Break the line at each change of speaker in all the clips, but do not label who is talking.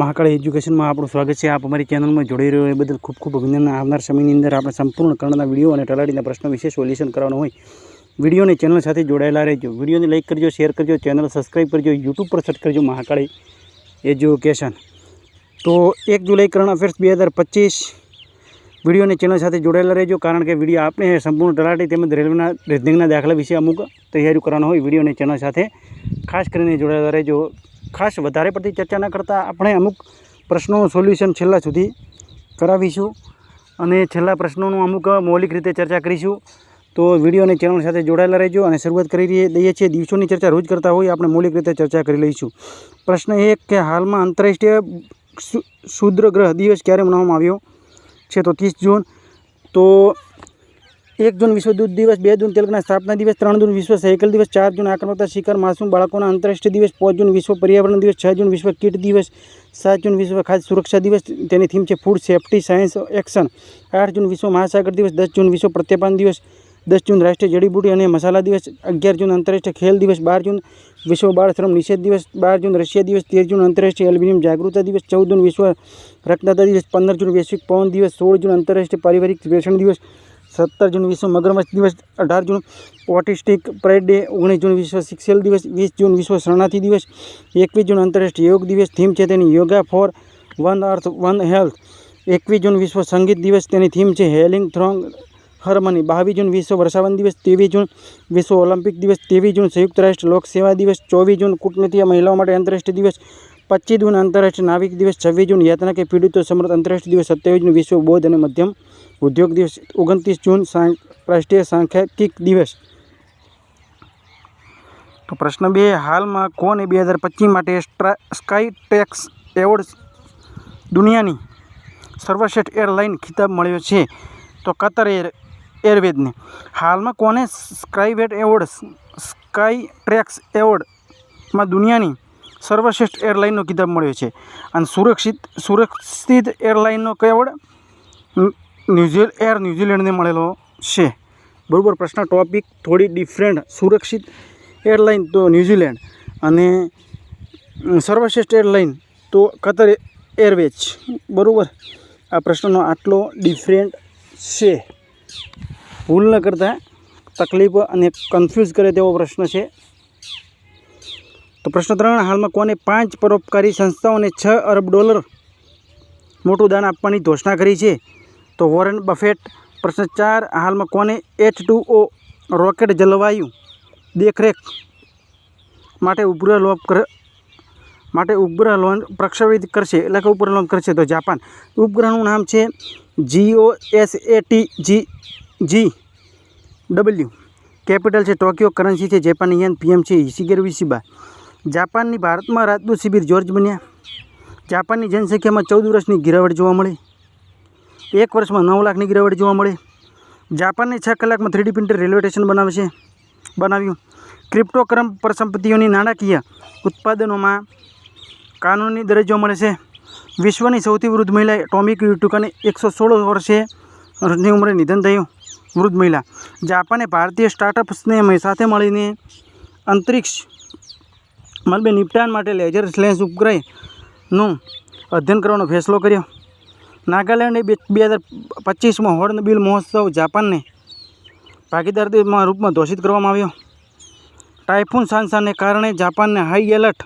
મહાકાળી એજ્યુકેશનમાં આપણું સ્વાગત છે. આપ અમારી ચેનલમાં જોડાઈ રહ્યો એ બદલ ખૂબ ખૂબ અભિનંદન. આવનાર સમયની અંદર આપણે સંપૂર્ણ કર્ણના વીડિયો અને તલાટીના પ્રશ્નો વિશે સોલ્યુશન કરવાનો હોય. વિડીયોને ચેનલ સાથે જોડાયેલા રહેજો. વિડીયોને લાઇક કરજો, શેર કરજો, ચેનલ સબસ્ક્રાઈબ કરજો, યુટ્યુબ પર સર્ચ કરજો મહાકાળી એજ્યુકેશન. તો એક જુલાઈ કરંટ અફેર્સ બે હજાર પચીસ. વિડીયોને ચેનલ સાથે જોડાયેલા રહેજો, કારણ કે વીડિયો આપણે સંપૂર્ણ તલાટી તેમજ રેલવેના રેઝનિંગના દાખલા વિશે અમુક તૈયારી કરવાનો હોય. વિડીયોને ચેનલ સાથે ખાસ કરીને જોડાયેલા રહેજો. ખાસ વધારે પડતી ચર્ચા ન કરતાં આપણે અમુક પ્રશ્નોનું સોલ્યુશન છેલ્લા સુધી કરાવીશું. અને છેલ્લા પ્રશ્નોનું અમુક મૌલિક રીતે ચર્ચા કરીશું. તો વીડિયો અને ચેનલ સાથે જોડાયેલા રહેજો અને શરૂઆત કરી દઈએ છીએ. દિવસોની ચર્ચા રોજ કરતા હોય આપણે મૌલિક રીતે ચર્ચા કરી લઈશું. પ્રશ્ન એક કે હાલમાં આંતરરાષ્ટ્રીય શુદ્ર ગ્રહ દિવસ ક્યારે મનાવવામાં આવ્યો છે? તો ત્રીસ જૂન. તો એક જૂન વિશ્વ દૂધ દિવસ, બે જૂન તેલકના સ્થાપના દિવસ, ત્રણ જૂન વિશ્વ સાયકલ દિવસ, ચાર જૂન આક્રમકતા શિકાર, માસૂમ બાળકોના આંતરરાષ્ટ્રીય દિવસ, પાંચ જૂન વિશ્વ પર્યાવરણ દિવસ, છ જૂન વિશ્વ કીટ દિવસ, સાત જૂન વિશ્વ ખાદ્ય સુરક્ષા દિવસ, તેની થીમ છે ફૂડ સેફ્ટી સાયન્સ એક્શન, આઠ જૂન વિશ્વ મહાસાગર દિવસ, દસ જૂન વિશ્વ પ્રત્યાપાન દિવસ, દસ જૂન રાષ્ટ્રીય જડીબુટી અને મસાલા દિવસ, અગિયાર જૂન આંતરરાષ્ટ્રીય ખેલ દિવસ, બાર જૂન વિશ્વ બાળ શ્રમ નિષેધ દિવસ, બાર જૂન રશિયા દિવસ, તેર જૂન આંતરરાષ્ટ્રીય એલ્યુમિનિયમ જાગૃતતા દિવસ, ચૌદ જૂન વિશ્વ રક્તદાતા દિવસ, પંદર જૂન વૈશ્વિક પવન દિવસ, સોળ જૂન આંતરરાષ્ટ્રીય પારિવારિક વેસણ દિવસ સત્તર જૂન વિશ્વ મગરમચ્છ દિવસ, અઢાર જૂન ઓટિસ્ટિક પ્રાઇડ ડે, ઓગણીસ જૂન વિશ્વ શિક્ષેલ દિવસ, વીસ જૂન વિશ્વ શરણાર્થી દિવસ, એકવીસ જૂન આંતરરાષ્ટ્રીય યોગ દિવસ, થીમ છે તેની yoga for one earth, one health. એકવીસ જૂન વિશ્વ સંગીત દિવસ, તેની થીમ છે હેલિંગ થ્રોંગ હરમની. બાવીસ જૂન વિશ્વ વર્ષાવન દિવસ, ત્રેવીસ જૂન વિશ્વ ઓલિમ્પિક દિવસ, ત્રેવીસ જૂન સંયુક્ત રાષ્ટ્ર લોક સેવા દિવસ, ચોવીસ જૂન કૂટનીતિય મહિલાઓ માટે આંતરરાષ્ટ્રીય દિવસ, પચીસ જૂન આંતરરાષ્ટ્રીય નાવિક દિવસ, છવ્વીસ જૂન યાતના કે પીડિતો સમર્થ આંતરરાષ્ટ્રીય દિવસ, સત્યાવીસ જૂન વિશ્વ બૌદ્ધ અને મધ્યમ ઉદ્યોગ દિવસ ઓગણત્રીસ જૂન રાષ્ટ્રીય સાંખ્યિક દિવસ. તો પ્રશ્ન બે, હાલમાં કોને બે હજાર પચીસ માટે સ્કાય ટેક્સ એવોર્ડ દુનિયાની સર્વશ્રેષ્ઠ એરલાઇન ખિતાબ મળ્યો છે? તો કતર એર, એરવેઝને. હાલમાં કોને સ્કાયવેટ એવોર્ડ સ્કાય ટ્રેક્સ એવોર્ડમાં દુનિયાની સર્વશ્રેષ્ઠ એરલાઇનનો ખિતાબ મળ્યો છે? અને સુરક્ષિત સુરક્ષિત એરલાઇનનો એવોર્ડ? ન્યુઝીલ એર ન્યૂઝીલેન્ડને મળેલો છે. બરાબર, પ્રશ્ન ટોપિક થોડી ડિફરન્ટ, સુરક્ષિત એરલાઇન તો ન્યૂઝીલેન્ડ અને સર્વશ્રેષ્ઠ એરલાઇન તો કતર એરવેઝ. બરાબર, આ પ્રશ્નનો આટલો ડિફરન્ટ છે. ભૂલ ન કરતાં, તકલીફ અને કન્ફ્યુઝ કરે તેવો પ્રશ્ન છે. તો પ્રશ્ન ત્રણ, હાલમાં કોને પાંચ પરોપકારી સંસ્થાઓને છ અરબ ડોલર મોટું દાન આપવાની ઘોષણા કરી છે? તો વોરેન બફેટ પ્રશ્ન ચાર, હાલમાં કોને એચ ટુ ઓ રોકેટ જલવાયુ? દેખરેખ માટે ઉપગ્રહ લોપ માટે ઉપગ્રહ લોન્ચ પ્રક્ષેપિત કરશે, એટલે કે ઉપગ્રહ લોન્ચ કરશે. તો જાપાન, ઉપગ્રહનું નામ છે G O S A T G G W capital છે ટોક્યો, કરન્સી છે જેપાન યન પીએમ છે ઇશિગેરુ વિશિબા. જાપાનની ભારતમાં રાજદૂત શિબિર જોર્જ બન્યા. જાપાનની જનસંખ્યામાં ચૌદ વર્ષની ગિરાવટ જોવા મળી. એક વર્ષમાં નવ લાખની ગિરાવટ જોવા મળી. જાપાનની છ કલાકમાં થ્રીડી પ્રિન્ટર રેલવે સ્ટેશન બનાવે છે. બનાવ્યું. ક્રિપ્ટોક્રમ પર સંપત્તિઓની નાણાકીય ઉત્પાદનોમાં કાનૂની દરજ્જો મળે છે. વિશ્વની સૌથી વૃદ્ધ મહિલા ટોમિક યુટુકાને એકસો સોળ વર્ષે ની ઉંમરે નિધન થયું. વૃદ્ધ મહિલા. જાપાને ભારતીય સ્ટાર્ટઅપ્સને સાથે મળીને અંતરિક્ષ મલબે નિપટાન માટે લેઝર સ્લેન્સ ઉપગ્રહનું અધ્યયન કરવાનો ફેસલો કર્યો. નાગાલેન્ડે બે બે હજાર પચીસમાં હોર્નબિલ મહોત્સવ જાપાનને ભાગીદાર દેશમાં રૂપમાં ઘોષિત કરવામાં આવ્યો. ટાઇફૂન સાન્સાને કારણે જાપાનને હાઈ એલર્ટ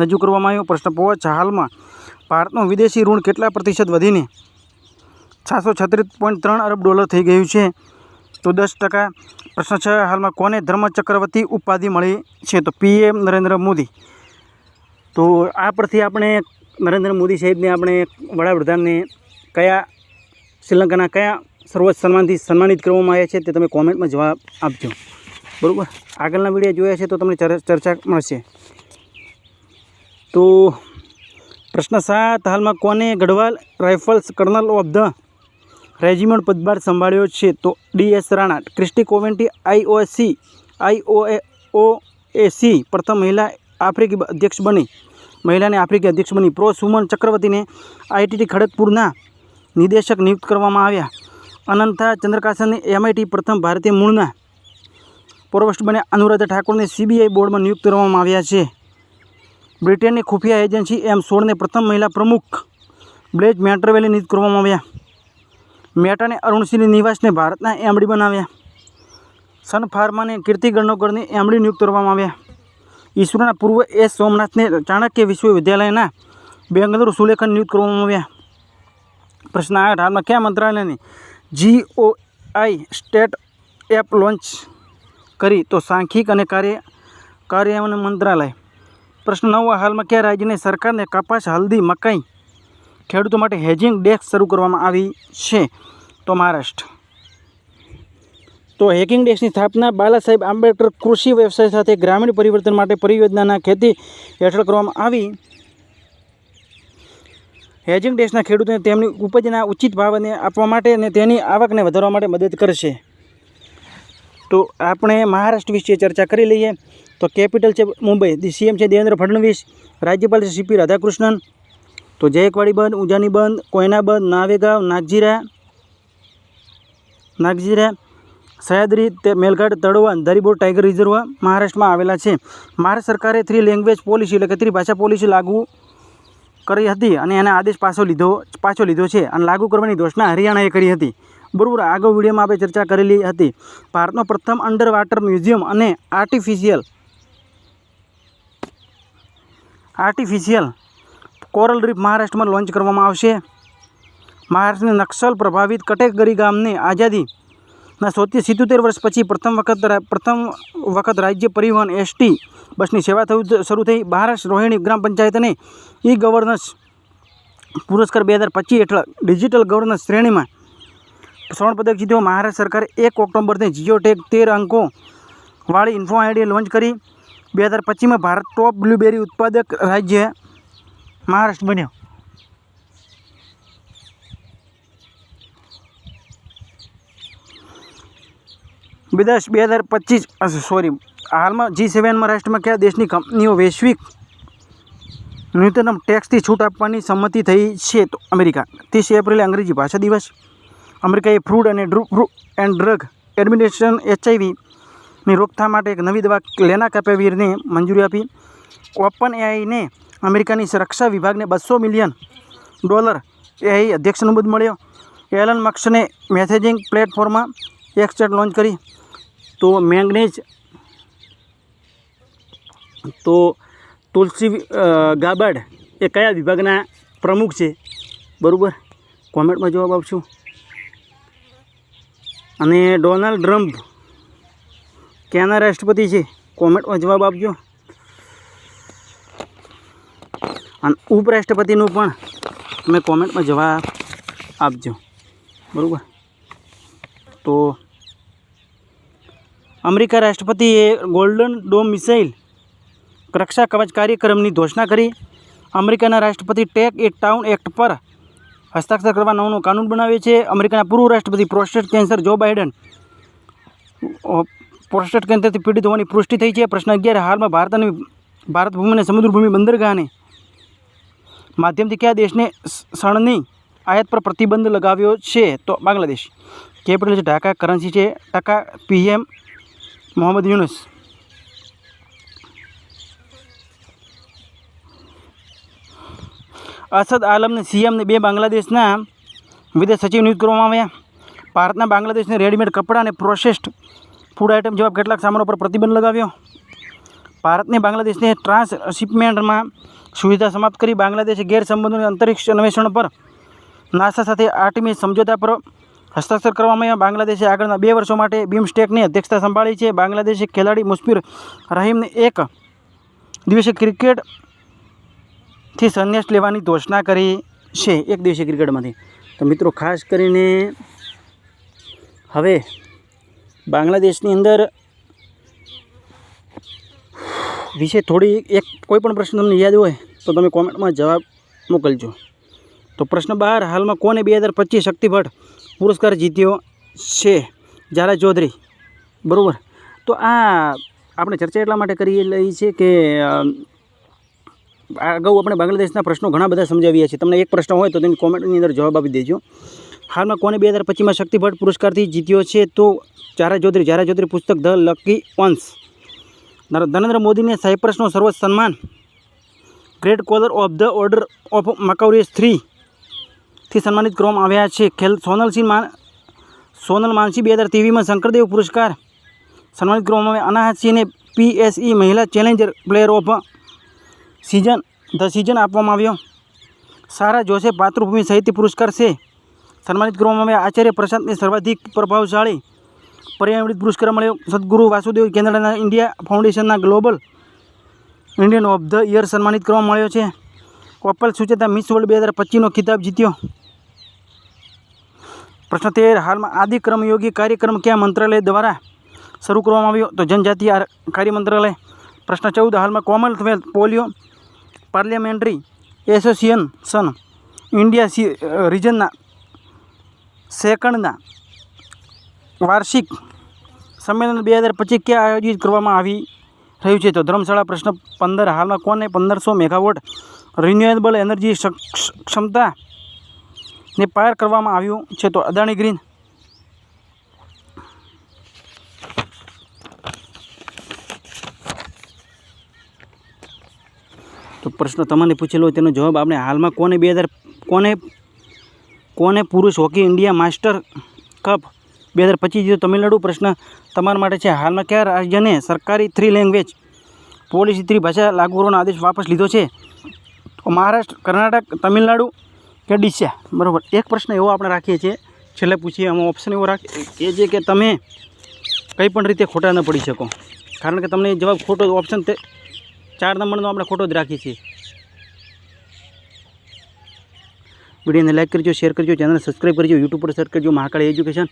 રજૂ કરવામાં આવ્યો. પ્રશ્ન પાંચ હાલમાં ભારતનું વિદેશી ઋણ કેટલા પ્રતિશત વધીને છસો છત્રીસ પોઈન્ટ ત્રણ અરબ ડોલર થઈ ગયું છે? તો દસ ટકા. પ્રશ્ન છ, હાલમાં કોને ધર્મચક્રવર્તી ઉપાધિ મળી છે? તો પીએમ નરેન્દ્ર મોદી. તો આ પરથી આપણે નરેન્દ્ર મોદી સાહેબને આપણે વડાપ્રધાનને કયા શ્રીલંકાના કયા સર્વોચ્ચ સન્માનથી સન્માનિત કરવામાં આવ્યા છે તે તમે કોમેન્ટમાં જવાબ આપજો. બરાબર? આગળના વીડિયો જોયા છે તો તમને ચર- ચર્ચા મળશે. તો પ્રશ્ન સાત, હાલમાં કોને Garhwal rifles colonel of the regiment પદભાર સંભાળ્યો છે? તો D S Rana, Kirsty Coventry IOC IOA ઓ એસી પ્રથમ મહિલા આફ્રિકી અધ્યક્ષ બની. મહિલાને આફ્રિકી અધ્યક્ષ બની. પ્રો સુમન ચક્રવર્તીને આઈટીટી ખડગપુરના નિદેશક નિયુક્ત કરવામાં આવ્યા. અનંતા ચંદ્રકાસનને એમઆઈટી પ્રથમ ભારતીય મૂળના પ્રોવોસ્ટ બન્યા. અનુરાધા ઠાકોરને સીબીઆઈ બોર્ડમાં નિયુક્ત કરવામાં આવ્યા છે. બ્રિટનની ખુફિયા એજન્સી એમ સોળને પ્રથમ મહિલા પ્રમુખ બ્લેજ મેટ્રવેલી નિયુક્ત કરવામાં આવ્યા. મેટાને અરુણસિંહની નિવાસને ભારતના એમડી બનાવ્યા. સન ફાર્માને કીર્તિ ગણોગરની એમડી નિયુક્ત કરવામાં આવ્યા. ઈસરોના પૂર્વ એસ સોમનાથને ચાણક્ય વિશ્વવિદ્યાલયના બેંગલુરુ સુલેખન નિયુક્ત કરવામાં આવ્યા. પ્રશ્ન આઠ હાલમાં કયા મંત્રાલયની જીઓઆઈ સ્ટેટ એપ લોન્ચ કરી તો સાંખ્યિક અને કાર્ય કાર્ય મંત્રાલય? પ્રશ્ન નવ હાલમાં કયા રાજ્યની સરકારને કપાસ, હલ્દી, મકાઈ ખેડૂતો માટે હેજિંગ ડેસ્ક શરૂ કરવામાં આવી છે? તો મહારાષ્ટ્ર. તો હેકિંગ ડેસ્કની સ્થાપના બાલા સાહેબ આંબેડકર કૃષિ વ્યવસાય સાથે ગ્રામીણ પરિવર્તન માટે પરિયોજનાના ખેતી હેઠળ કરવામાં આવી. હેજિંગ ડેશના ખેડૂતોને તેમની ઉપજના ઉચિત ભાવને આપવા માટે અને તેની આવકને વધારવા માટે મદદ કરશે. તો આપણે મહારાષ્ટ્ર વિશે ચર્ચા કરી લઈએ. તો કેપિટલ છે મુંબઈ સીએમ છે દેવેન્દ્ર ફડણવીસ, રાજ્યપાલ છે સીપી રાધાકૃષ્ણન. તો જયકવાડી બંધ, ઉજાની બંધ, કોયના બંધ, નાવેગાંવ, નાગજીરા નાગજીરા સહ્યાદ્રી તે મેલઘાટ તળોવા દરીબોર ટાઈગર રિઝર્વ મહારાષ્ટ્રમાં આવેલા છે. મહારાષ્ટ્ર સરકારે થ્રી લેંગ્વેજ પોલિસી એટલે કે ત્રિભાષા પોલિસી લાગુ કરી હતી અને એના આદેશ પાછો લીધો પાછો લીધો છે અને લાગુ કરવાની ઘોષણા હરિયાણાએ કરી હતી. બરાબર, આગળ વિડીયોમાં આપણે ચર્ચા કરેલી હતી. ભારતનો પ્રથમ અંડર વાટર મ્યુઝિયમ અને આર્ટિફિશિયલ આર્ટિફિશિયલ કોરલ રીફ મહારાષ્ટ્રમાં લોન્ચ કરવામાં આવશે. મહારાષ્ટ્રની નક્સલ પ્રભાવિત કટેકગરી ગામને આઝાદીના સોથી સિત્તોતેર વર્ષ પછી પ્રથમ વખત પ્રથમ વખત રાજ્ય પરિવહન એસટી બસની સેવા થયું શરૂ થઈ. મહારાષ્ટ્ર રોહિણી ગ્રામ પંચાયતને ઈ ગવર્નન્સ પુરસ્કાર બે હજાર પચીસ હેઠળ ડિજિટલ ગવર્નન્સ શ્રેણીમાં સ્વર્ણ પદક જીત્યો. મહારાષ્ટ્ર સરકારે એક ઓક્ટોબરને જીઓટેક તેર અંકો વાળી ઇન્ફો આઈડી લોન્ચ કરી. બે હજાર પચીસમાં ભારત ટોપ બ્લ્યુબેરી ઉત્પાદક રાજ્ય મહારાષ્ટ્ર બન્યો. વિદેશ બે હજાર પચીસ સોરી હાલમાં જી સેવનમાં રાષ્ટ્રમાં કયા દેશની કંપનીઓ વૈશ્વિક ન્યૂનતમ ટેક્સથી છૂટ આપવાની સંમતિ થઈ છે? તો અમેરિકા. ત્રીસ એપ્રિલે અંગ્રેજી ભાષા દિવસ. અમેરિકાએ ફ્રૂડ અને ડ્રુ એન્ડ ડ્રગ એડમિનિસ્ટ્રેશન એચઆઈવીની રોકથામ માટે એક નવી દવા લેના કાપેવીરને મંજૂરી આપી. ઓપન એઆઈને અમેરિકાની સુરક્ષા વિભાગને બસો મિલિયન ડોલર એઆઈ અધ્યક્ષ અનુમતિ મળ્યો. એલન મક્સને મેસેજિંગ પ્લેટફોર્મમાં એક્સચેટ લોન્ચ કરી. તો મેંગનેજ તો તુલસી ગાબડ એ કયા વિભાગના પ્રમુખ છે? બરાબર? કોમેન્ટમાં જવાબ આપશું. અને ડોનાલ્ડ ટ્રમ્પ ક્યાંના રાષ્ટ્રપતિ છે? કોમેન્ટમાં જવાબ આપજો. અને ઉપરાષ્ટ્રપતિનું પણ તમે કોમેન્ટમાં જવાબ આપજો. બરાબર? તો અમેરિકા રાષ્ટ્રપતિએ ગોલ્ડન ડોમ મિસાઇલ રક્ષા કવચ કાર્યક્રમની ઘોષણા કરી. અમેરિકાના રાષ્ટ્રપતિ ટેક એ ટાઉન એક્ટ પર હસ્તાક્ષર કરવા નવનો કાનૂન બનાવ્યો છે. અમેરિકાના પૂર્વ રાષ્ટ્રપતિ prostate cancer Joe Biden prostate કેન્સરથી પીડિત હોવાની પુષ્ટિ થઈ છે. પ્રશ્ન અગિયાર, હાલમાં ભારત અને ભારત ભૂમિ અને સમુદ્રભૂમિ બંદરગાહને માધ્યમથી કયા દેશને શણની આયાત પર પ્રતિબંધ લગાવ્યો છે? તો બાંગ્લાદેશ. કેપિટલ છે ઢાકા, કરન્સી છે ટકા પીએમ મોહમ્મદ યુનુસ. અસદ આલમને સીએમને બે બાંગ્લાદેશના વિદેશ સચિવ નિયુક્ત કરવામાં આવ્યા. ભારતના બાંગ્લાદેશને રેડીમેડ કપડાં અને પ્રોસેસ્ડ ફૂડ આઇટમ જેવા કેટલાક સામાનો પર પ્રતિબંધ લગાવ્યો. ભારતને બાંગ્લાદેશને ટ્રાન્સ શિપમેન્ટમાં સુવિધા સમાપ્ત કરી. બાંગ્લાદેશે ગેરસંબંધોની અંતરિક્ષ અન્વેષણ પર નાસા સાથે આર્ટિમિસ સમજોતા પર હસ્તાક્ષર કરવામાં આવ્યા. બાંગ્લાદેશે આગળના બે વર્ષો માટે બીમસ્ટેકની અધ્યક્ષતા સંભાળી છે. બાંગ્લાદેશી ખેલાડી મુસ્ફિર રહીમને એક દિવસે ક્રિકેટથી સંન્યાસ લેવાની ઘોષણા કરી છે એક દિવસીય ક્રિકેટમાંથી. તો મિત્રો, ખાસ કરીને હવે બાંગ્લાદેશની અંદર વિશે થોડી એક કોઈ પણ પ્રશ્ન તમને યાદ હોય તો તમે કોમેન્ટમાં જવાબ મોકલજો. તો પ્રશ્ન બાર હાલમાં કોને બે હજાર પચીસ શક્તિભટ્ટ પુરસ્કાર જીત્યો છે. જારા ચૌધરી, બરાબર? તો આ આપણે ચર્ચા એટલા માટે કરી લઈ છે કે અગાઉ આપણે બાંગ્લાદેશના પ્રશ્નો ઘણા બધા સમજાવ્યા છે. તમને એક પ્રશ્ન હોય તો તેની કોમેન્ટની અંદર જવાબ આપી દેજો. હાલમાં કોને બે હજાર પચીસમાં શક્તિભટ્ટ પુરસ્કારથી જીત્યો છે તો જારા ચૌધરી જારા ચૌધરી પુસ્તક ધ લકી વન્સ. નરેન્દ્ર મોદીને સાયપ્રસનો સર્વોચ્ચ સન્માન. Great collar of the order of Makarios three થી સન્માનિત કરવામાં આવ્યા છે. ખેલ સોનલસિંહ માન સોનલ માનસી બે હજાર તેવીસમાં શંકરદેવ પુરસ્કાર સન્માનિત કરવામાં આવ્યા. અનાહત સિંહને પીએસઈ મહિલા challenger player of season the season આપવામાં આવ્યો. સારા જોશે માતૃભૂમિ સાહિત્ય પુરસ્કાર છે. સન્માનિત કરવામાં આવ્યા. આચાર્ય પ્રશાંતને સર્વાધિક પ્રભાવશાળી પર્યાવરણ પુરસ્કાર મળ્યો. સદગુરુ વાસુદેવ કેન્દ્રના ઇન્ડિયા ફાઉન્ડેશનના global Indian of the year સન્માનિત કરવામાં મળ્યો છે. કપલ સુચેતા મિસ વર્લ્ડ બે હજાર પચીસનો ખિતાબ જીત્યો. પ્રશ્ન તેર, હાલમાં આદિ કર્મયોગી કાર્યક્રમ કયા મંત્રાલય દ્વારા શરૂ કરવામાં આવ્યો? તો જનજાતિ કાર્ય મંત્રાલય. પ્રશ્ન ચૌદ, હાલમાં Commonwealth polio parliamentary association India C રિજનના સેકન્ડના વાર્ષિક સંમેલન બે હજાર પચીસ ક્યાં આયોજિત કરવામાં આવી રહ્યું છે? તો ધર્મશાળા પ્રશ્ન પંદર, હાલમાં કોને પંદરસો મેગાવોટ રિન્યુએબલ એનર્જી ક્ષમતાને પાર કરવામાં આવ્યું છે તો અદાણી ગ્રીન. તો પ્રશ્ન તમને પૂછેલો તેનો જવાબ આપણે હાલમાં કોને બે હજાર, કોને કોને પુરુષ હોકી ઇન્ડિયા માસ્ટર કપ બે હજાર પચીસ જીતો તમિલનાડુ પ્રશ્ન તમારા માટે છે, હાલમાં કયા રાજ્યને સરકારી થ્રી લેંગ્વેજ પોલિસી થ્રી ભાષા લાગુ કરવાનો આદેશ વાપસ લીધો છે? મહારાષ્ટ્ર, કર્ણાટક, તમિલનાડુ કે ડીસા? બરાબર. એક પ્રશ્ન એવો આપણે રાખીએ છીએ. છેલ્લે પૂછીએ, આમાં ઓપ્શન એવો રાખીએ એ જે કે તમે કંઈ પણ રીતે ખોટા ન પડી શકો. કારણ કે તમને જવાબ ખોટો ઓપ્શન તે ચાર નંબરનો આપણે ખોટો જ રાખીએ છીએ. વિડીયોને લાઈક કરજો શેર કરજો ચેનલ સબસ્ક્રાઈબ કરજો યુટ્યુબ પર સર્ચ કરજો, મહાકાળી એજ્યુકેશન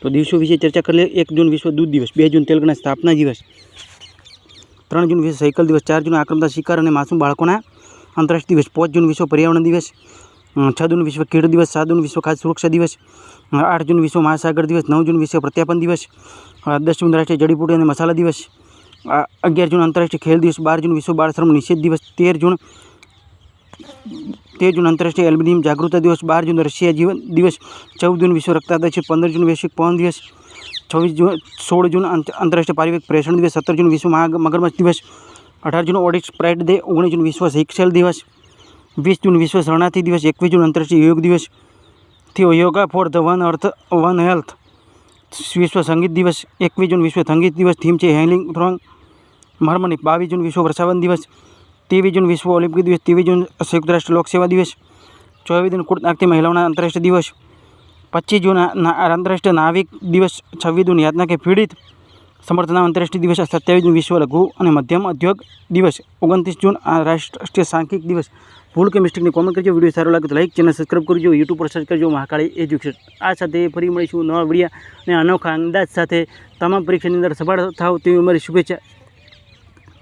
તો દિવસો વિશે ચર્ચા કરી લઈએ. એક જૂન વિશ્વ દૂધ દિવસ, બે જૂન તેલંગાણા સ્થાપના દિવસ, ત્રણ જૂન વિશ્વ સાયકલ દિવસ, ચાર જૂન આક્રમતા શિકાર અને માસૂમ બાળકોના આંતરરાષ્ટ્રીય દિવસ, પાંચ જૂન વિશ્વ પર્યાવરણ દિવસ છ જૂન વિશ્વ કીડ દિવસ, સાત જૂન વિશ્વ ખાદ્ય સુરક્ષા દિવસ આઠ જૂન વિશ્વ મહાસાગર દિવસ, નવ જૂન વિશ્વ પ્રત્યાપન દિવસ દસ જૂન રાષ્ટ્રીય જડીબુટી અને મસાલા દિવસ અગિયાર જૂન આંતરરાષ્ટ્રીય ખેલ દિવસ, બાર જૂન વિશ્વ બાળ શ્રમ નિષેધ દિવસ, તેર જૂન તેર જૂન આંતરરાષ્ટ્રીય એલ્બિનિયમ જાગૃતતા દિવસ, બાર જૂન રશિયા જીવન દિવસ, ચૌદ જૂન વિશ્વ રક્તદાતા દિવસ, પંદર જૂન વૈશ્વિક પવન દિવસ, છવ્વીસ જૂન, સોળ જૂન આંત- આંતરરાષ્ટ્રીય પારિવારિક પ્રેષણ દિવસ, સત્તર જૂન વિશ્વ મગરમચ્છ દિવસ, અઢાર જૂન ઓડિટ પ્રાઇડ ડે, ઓગણીસ જૂન વિશ્વ શિક્ષેલ દિવસ, વીસ જૂન વિશ્વ શરણાર્થી દિવસ, એકવીસ જૂન આંતરરાષ્ટ્રીય યોગ દિવસથી yoga for the one earth, one health, વિશ્વ સંગીત દિવસ, એકવીસ જૂન વિશ્વ સંગીત દિવસ, થીમ છે હેલિંગ થ્રોંગ હાર્મોની બાવીસ જૂન વિશ્વ વર્ષાવન દિવસ ત્રેવીસ જૂન વિશ્વ ઓલિમ્પિક દિવસ, ત્રેવીસ જૂન સંયુક્ત રાષ્ટ્ર લોક સેવા દિવસ, ચોવીસ જૂન નાગતી મહિલાઓના આંતરરાષ્ટ્રીય દિવસ, પચીસ જૂન આંતરરાષ્ટ્રીય નાવિક દિવસ, છવ્વીસ જૂન યાતના કે પીડિત સમર્થના આંતરરાષ્ટ્રીય દિવસ, સત્યાવીસ જૂન વિશ્વ લઘુ અને મધ્યમ ઉદ્યોગ દિવસ, ઓગણત્રીસ જૂન રાષ્ટ્રીય સાંખિક દિવસ. ભૂલ કે મિસ્ટેકની કોમેન્ટ કરજો, વીડિયો સારો લાગે તો લાઈક ચેનલ સબસ્ક્રાઈબ કરજો યુટ્યુબ પર સર્ચ કરજો, મહાકાળી એજ્યુકેશન. આ સાથે ફરી મળીશું નવા વિડીયા અને અનોખા અંદાજ સાથે. તમામ પરીક્ષાની અંદર સફળ થાવ તેવી અમારી શુભેચ્છા.